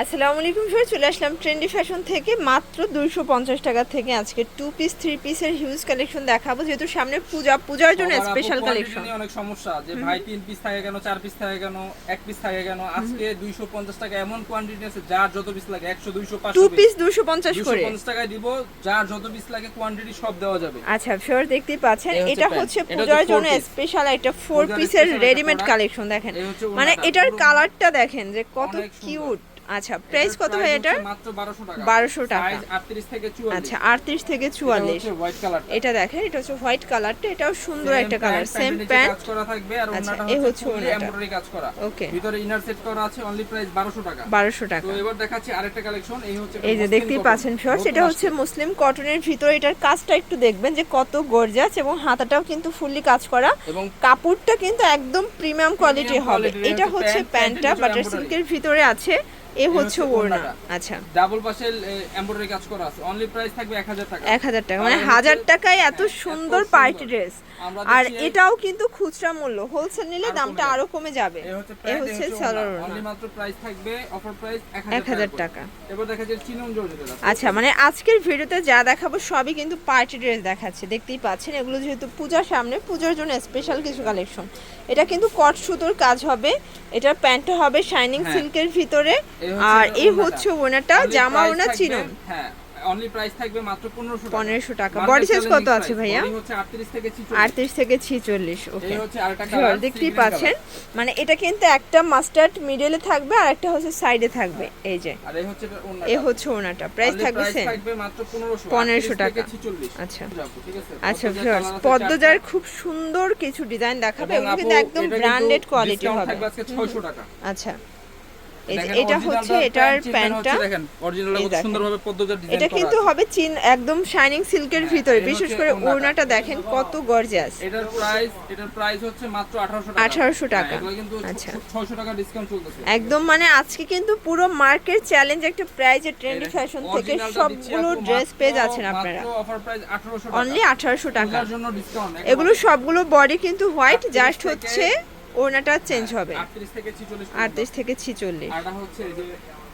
আসসালামু আলাইকুম সবাই চলে আসলাম ট্রেন্ডি ফ্যাশন থেকে মাত্র দুইশো পঞ্চাশ টাকা থেকে। আজকে টু পিস থ্রি পিসের হিউজ কালেকশন দেখাবো যেহেতু সামনে পূজা পূজার জন্য স্পেশাল কালেকশন অনেক সমস্যা যে ভাই তিন পিস থাকে কেন চার পিস থাকে কেন এক পিস থাকে কেন আজকে দুইশো পঞ্চাশ টাকা এমন কোয়ান্টিটি আছে যার যত পিস লাগে একশো দুইশো টু পিস দুশো পঞ্চাশ করে। পঞ্চাশ টাকায় দিব যার যত পিস লাগে কোয়ান্টিটি সব দেওয়া যাবে। আচ্ছা ফিওর দেখতেই পাচ্ছেন। এটা হচ্ছে পূজার জন্য। স্পেশাল একটা ফোর পিসের রেডিমেড কালেকশন দেখেন। মানে এটার কালারটা দেখেন যে কত কিউট আচ্ছা প্রাইস কত ভাই এটার? মাত্র বারোশো টাকা। 1200 টাকা। সাইজ আটত্রিশ থেকে চুয়াল্লিশ। আচ্ছা আটত্রিশ থেকে চুয়াল্লিশ। হোয়াইট কালার এটা দেখেন এটা হচ্ছে হোয়াইট কালারটা এটাও সুন্দর একটা কালার সেম কাজ করা থাকবে আর আচ্ছা, ওন্নাটা এই হচ্ছে এমব্রয়ডারি কাজ করা। ওকে ভিতরে ইনার সেট করা আছে অনলি প্রাইস বারোশো টাকা। বারোশো টাকা। তো এবার দেখাচ্ছি আরেকটা কালেকশন এই হচ্ছে এই যে দেখতেই। পাচ্ছেন শর্টস এটা হচ্ছে মুসলিম কটনের ভিতরে এটার কাজটা একটু দেখবেন যে কত গর্জাস এবং হাতাটাও কিন্তু ফুললি কাজ করা। এবং কাপড়টা কিন্তু একদম প্রিমিয়াম কোয়ালিটি হবে। এটা হচ্ছে প্যান্টটা বাটার সিল্কের ভিতরে আছে। এ হচ্ছে ওড়না। আচ্ছা। ডাবল পাশে এমব্রয়ডারি কাজ করা আছে। অনলি প্রাইস থাকবে 1000 টাকা। এক হাজার টাকা। মানে আর হাজার হচ্ছে- টাকায় এত সুন্দর পার্টি ড্রেস আর এটাও কিন্তু খুচরা মূল্য। হোলসেল নিলে দামটা আরও কমে যাবে। এ হচ্ছে সালোয়ার অনলি ওড়না। মাত্র প্রাইস থাকবে অফার প্রাইস 1000 টাকা এবার দেখা যাচ্ছে চিনন জর্জেটের আচ্ছা মানে আজকের ভিডিওতে যা দেখাবো সবই কিন্তু পার্টি ড্রেস দেখাচ্ছে। দেখতেই পাচ্ছেন এগুলো যেহেতু পূজার সামনে পূজার জন্য স্পেশাল কিছু কালেকশন এটা কিন্তু কট সুতোর কাজ হবে। এটার প্যান্টটা হবে শাইনিং হ্যাঁ। সিল্কের ভিতরে। আর এই হচ্ছে ওনাটা জামা ওনা চিনন। হ্যাঁ অনলি প্রাইস থাকবে মাত্র 1500 টাকা। 1500 টাকা। Market Body size challenging কত আছে ভাইয়া? হচ্ছে 38 থেকে 46 আটত্রিশ থেকে ছিচল্লিশ ওকে এই হচ্ছে আরেকটা কালার দেখতেই পাচ্ছেন। মানে এটা কিন্তু একটা মাস্টার্ড মিডলে থাকবে আর একটা হচ্ছে সাইডে থাকবে। এই যে। আর এই হচ্ছে ওড়নাটা। এ হচ্ছে ওনাটা প্রাইস থাকবে সেম থাকবে মাত্র 1500 1500 টাকা। আচ্ছা। আচ্ছা পদ্মজার ভিউয়ার্স পদ্মজার খুব সুন্দর কিছু ডিজাইন দেখাবে। এবং কিন্তু একদম ব্র্যান্ডেড কোয়ালিটি হবে। থাকবে আজকে 600 টাকা। আচ্ছা। এই এটা হচ্ছে এটার প্যান্টটা। দেখেন অরিজিনাল কত সুন্দরভাবে পদ্মজার ডিজাইন এটা কিন্তু হবে চিন একদম শাইনিং সিল্কের হ্যাঁ, ভিতরে। বিশেষ করে ওড়নাটা। দেখেন কত গর্জিয়াস এটার প্রাইস এটার প্রাইস হচ্ছে মাত্র 1800 টাকা। 1800 টাকা। হ্যাঁ, কিন্তু আচ্ছা। 600 টাকা ডিসকাউন্ট চলতেছে। একদম মানে আজকে কিন্তু পুরো মার্কেট চ্যালেঞ্জ একটা প্রাইজে ট্রেন্ডি ফ্যাশন থেকে সবগুলো ড্রেস পেয়ে যাচ্ছেন আপনারা। অফার প্রাইস 1800 টাকা। অনলি আঠারোশো টাকা। এগুলো সবগুলো বডি কিন্তু হোয়াইট জাস্ট হচ্ছে ওড়নাটা চেঞ্জ হবে। 38 থেকে 46 আটত্রিশ থেকে ছিচল্লিশ। হচ্ছে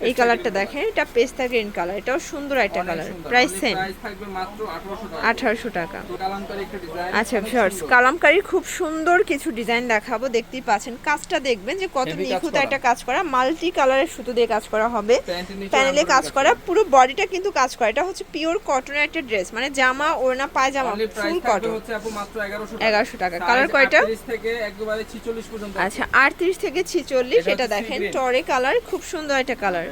এই কালারটা দেখেন এটা পেস্তা গ্রিন কালার এটাও সুন্দর একটা কালার। প্রাইস সেম price থাকবে মাত্র 1800 টাকা। আঠারোশো টাকা। আচ্ছা শর্টস কালামকারী খুব সুন্দর কিছু ডিজাইন দেখাবো দেখতেই পাচ্ছেন। কাজটা দেখবেন যে কত নিখুঁত একটা কাজ করা মাল্টি কালারের সুতো দিয়ে কাজ করা হবে। প্যানেলে কাজ করা পুরো বডিটা কিন্তু কাজ করা। এটা হচ্ছে পিওর কটনের একটা ড্রেস মানে জামা ওড়না পায়জামা ফুল কটন হচ্ছে আপু মাত্র 1100 টাকা। 1100 টাকা। Size কয়টা? 38 থেকে একবারে 46 পর্যন্ত আচ্ছা আটত্রিশ থেকে ছিচল্লিশ এটা দেখেন টরে কালার খুব সুন্দর একটা কালার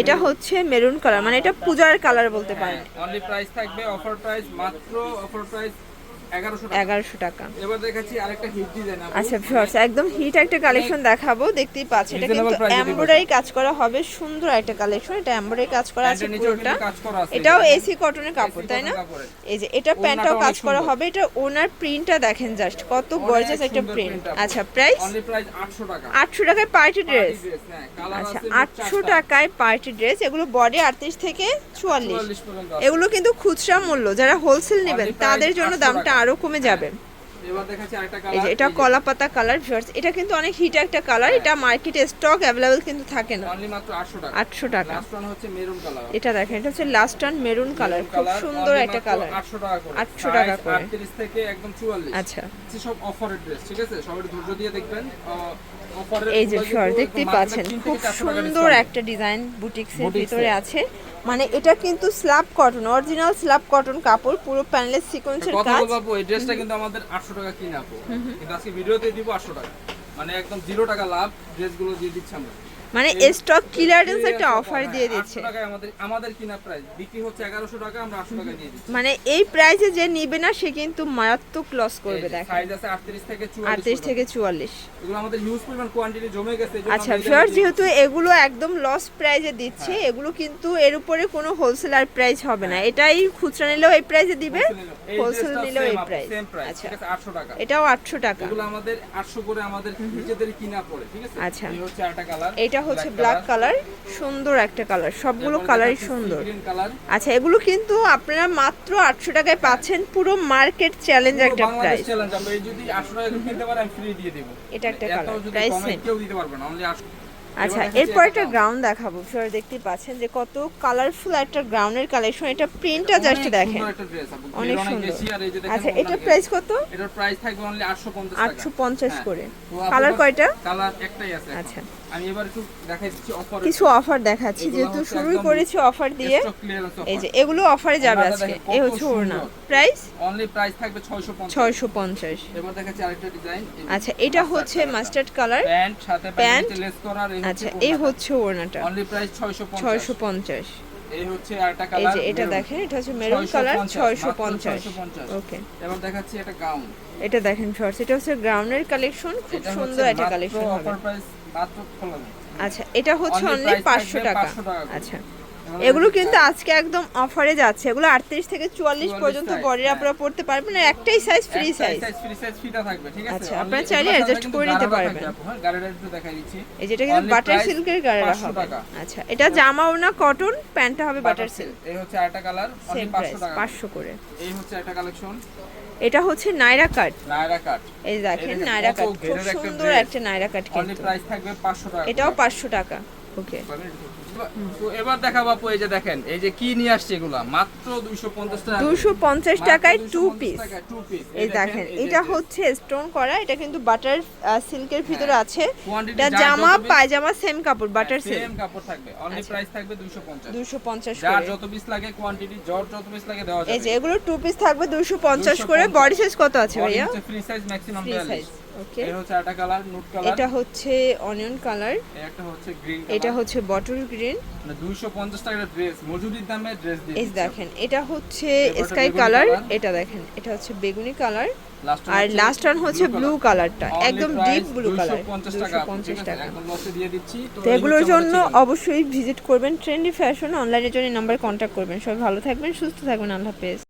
এটা হচ্ছে মেরুন কালার মানে এটা পূজার কালার বলতে পারেন। অনলি প্রাইস থাকবে অফার প্রাইস মাত্র অফার প্রাইস 1100 টাকা এগারোশো টাকা। এবার দেখাচ্ছি আরেকটা হিট ডিজাইন আচ্ছা ভিউয়ার্স একদম হিট একটা কালেকশন দেখাবো। দেখতেই পাচ্ছেন এটা কিন্তু এমব্রয়ডারি কাজ করা হবে সুন্দর একটা কালেকশন এটা এমব্রয়ডারি কাজ করা আছে পুরোটা। এটাও এসি কটনের কাপড় তাই না? এই যে এটা প্যান্টটাও কাজ করা হবে। এটা ওনার প্রিন্টটা দেখেন জাস্ট কত গর্জিয়াস একটা প্রিন্ট আচ্ছা প্রাইস অনলি প্রাইস 800 টাকা। আটশো টাকায় পার্টি ড্রেস হ্যাঁ, colour আচ্ছা আটশো। টাকায় পার্টি ড্রেস এগুলো বডি আটত্রিশ থেকে চুয়াল্লিশ। 44 এগুলো কিন্তু খুচরা মূল্য। যারা হোলসেল নেবেন তাদের জন্য দামটা আরও কমে যাবে। এটা কলা পাতা কালার ভিউয়ার্স এটা কিন্তু অনেক হিট একটা কালার এটা মার্কেটে স্টক অ্যাভেলেবেল কিন্তু থাকে না। অনলি মাত্র 800 টাকা। আটশো টাকা। লাস্ট ওয়ান হচ্ছে মেরুন কালার এটা দেখেন এটা হচ্ছে লাস্ট টান মেরুন কালার খুব সুন্দর একটা কালার 800 টাকা করে। 800 টাকা করে। 38 থেকে একদম 44 আচ্ছা। সব অফারের ড্রেস ঠিক আছে? সবাই ধৈর্য দিয়ে দেখবেন। এই যে শর দেখতেই পাচ্ছেন খুব সুন্দর একটা ডিজাইন বুটিক্সের ভিতরে আছে। মানে এটা কিন্তু slub cotton original slub cotton কাপড় পুরো প্যানেলের সিকোয়েন্সের কথা কাজ। বলব বাবু এই ড্রেসটা কিন্তু আমাদের 800 টাকা কিনে আপু। কিন্তু আজকে ভিডিওতে দিব 800 টাকা। মানে একদম 0 টাকা লাভ ড্রেসগুলো দিয়ে দিচ্ছি আমরা। মানে স্টক ক্লিয়ারেন্স একটা অফার হ্যাঁ, দিয়ে 800 দিচ্ছে আমাদের আমাদের কিনা প্রাইস বিক্রি হচ্ছে 1100 টাকা আমরা 800 টাকা দিয়ে দিচ্ছি মানে এই প্রাইসে যে নিবে না সে কিন্তু মারাত্মক লস করবে দেখেন। সাইজ আছে 38 থেকে 44 আটত্রিশ থেকে চুয়াল্লিশ। এগুলো আমাদের হিউজ পরিমাণ কোয়ান্টিটি জমে গেছে আচ্ছা ফিওর যেহেতু এগুলো একদম লস প্রাইজে দিচ্ছে হ্যাঁ। এগুলো কিন্তু এর উপরে কোনো হোলসেলার প্রাইস হবে না। এটাই খুচরা নিলেও এই প্রাইসে দিবে হোলসেল নিলেও। এই প্রাইস আচ্ছা। 800 টাকা। এটাও আটশো টাকা। এগুলো আমাদের 800 করে আমাদের নিজেদের কিনা পড়ে ঠিক আছে? আচ্ছা। এই হচ্ছে আরেকটা কালার এটা হচ্ছে ব্ল্যাক কালার সুন্দর একটা কালার সবগুলো কালারই সুন্দর। আচ্ছা এগুলো কিন্তু আপনারা মাত্র আটশো টাকায় পাচ্ছেন পুরো মার্কেট চ্যালেঞ্জ একটা প্রাইস চ্যালেঞ্জ আমরা এই যদি 800 টাকা কিনতে পারি আমি ফ্রি দিয়ে দেব। এটা একটা না অনলি আচ্ছা এরপর একটা। গ্রাউন্ড দেখাবো সবাই দেখতেই পাচ্ছেন যে কত কালারফুল একটা গ্রাউন্ডের কালেকশন এটা প্রিন্টটা জাস্ট দেখেন। অনেক সুন্দর। আচ্ছা এটা প্রাইস কত? এটার প্রাইস থাকবে অনলি 850 টাকা। আটশো পঞ্চাশ হ্যাঁ। করে। কালার কয়টা? কালার একটাই আছে আচ্ছা। আমি এবার একটু দেখাই দিচ্ছি অফার কিছু অফার দেখাচ্ছি যেহেতু শুরুই করেছি অফার দিয়ে। এই যে এগুলো অফারে যাবে আজকে। এই হচ্ছে ওড়না। প্রাইস অনলি প্রাইস থাকবে 650 ছয়শো পঞ্চাশ। এবার দেখাচ্ছি আরেকটা ডিজাইন আচ্ছা এটা হচ্ছে মাস্টার্ড কালার প্যান্ট সাথে প্যান্ট। লেস করা আচ্ছা এই হচ্ছে ওড়নাটা। অনলি প্রাইস 650 ছয়শো পঞ্চাশ। এই হচ্ছে আরেকটা এই যে এটা দেখেন এটা হচ্ছে মেরুন কালার ছয়শো পঞ্চাশ। ওকে এবার দেখাচ্ছি একটা গাউন এটা দেখেন শর্টস এটা হচ্ছে গ্রাউন্ডের কালেকশন খুব সুন্দর একটা কালেকশন হবে। অফার প্রাইস আচ্ছা এটা হচ্ছে অনলি পাঁচশো টাকা। 500 টাকা করে। আচ্ছা। এগুলো কিন্তু আজকে একদম অফারে যাচ্ছে। এগুলো আটত্রিশ থেকে চুয়াল্লিশ পর্যন্ত বডির হ্যাঁ। আপনারা পড়তে পারবেন। আর একটাই সাইজ ফ্রি সাইজ আচ্ছা, আপনারা চাইলে কিন্তু করে নিতে পারবেন। এই যেটা কিন্তু বাটার সিল্কের গাড়িরা 500 হবে। টাকা। আচ্ছা এটা জামাও না কটন প্যান্টটা হবে বাটার সিল্ক এই হচ্ছে আরেকটা কালার সেম প্রাইস পাঁচশো করে। এই হচ্ছে একটা কালেকশন এটা হচ্ছে নাইরা কাট নায়রা কাট এই দেখেন নাইরা কাট খুব সুন্দর একটা নাইরা কাট কিন্তু। প্রাইস থাকবে 500 টাকা এটাও করে। পাঁচশো টাকা। ওকে। তো এবার দেখাবো আপু এই যে দেখেন এই যে কি নিয়ে আসছে এগুলা? মাত্র 250 টাকা। দুশো পঞ্চাশ মাত্র টাকায় টু পিস। এই দেখেন এটা হচ্ছে স্টোন করা এটা কিন্তু বাটার সিল্কের ভিতরে হ্যাঁ। আছে। এটা জামা পায়জামা সেম কাপড় বাটার সিল্ক সেম কাপড় থাকবে। অনলি আচ্ছা। প্রাইস থাকবে 250 দুশো পঞ্চাশ যার যত পিস লাগে কোয়ান্টিটি যত যত পিস লাগে দেওয়া এই যে এগুলো টু পিস থাকবে দুশো পঞ্চাশ করে। বডি সাইজ কত আছে ভাইয়া? Free size maximum free size okay এই হচ্ছে কালার নুট কালার এটা হচ্ছে অনিয়ন কালার একটা হচ্ছে গ্রিন এটা হচ্ছে বটল গ্রিন মানে 250 টাকার ড্রেস মজুরির দামে ড্রেস দিয়ে এই দেখেন এটা হচ্ছে স্কাই কালার এটা দেখেন এটা হচ্ছে বেগুনি কালার আর লাস্ট ওয়ান হচ্ছে ব্লু কালারটা একদম ডিপ ব্লু কালার 250 টাকা। তো এগুলোর জন্য অবশ্যই ভিজিট করবেন ট্রেন্ডি ফ্যাশন অনলাইনের জন্য নাম্বার কন্ট্যাক্ট করবেন। সবাই ভালো থাকবেন সুস্থ থাকবেন আল্লাহ হাফেজ।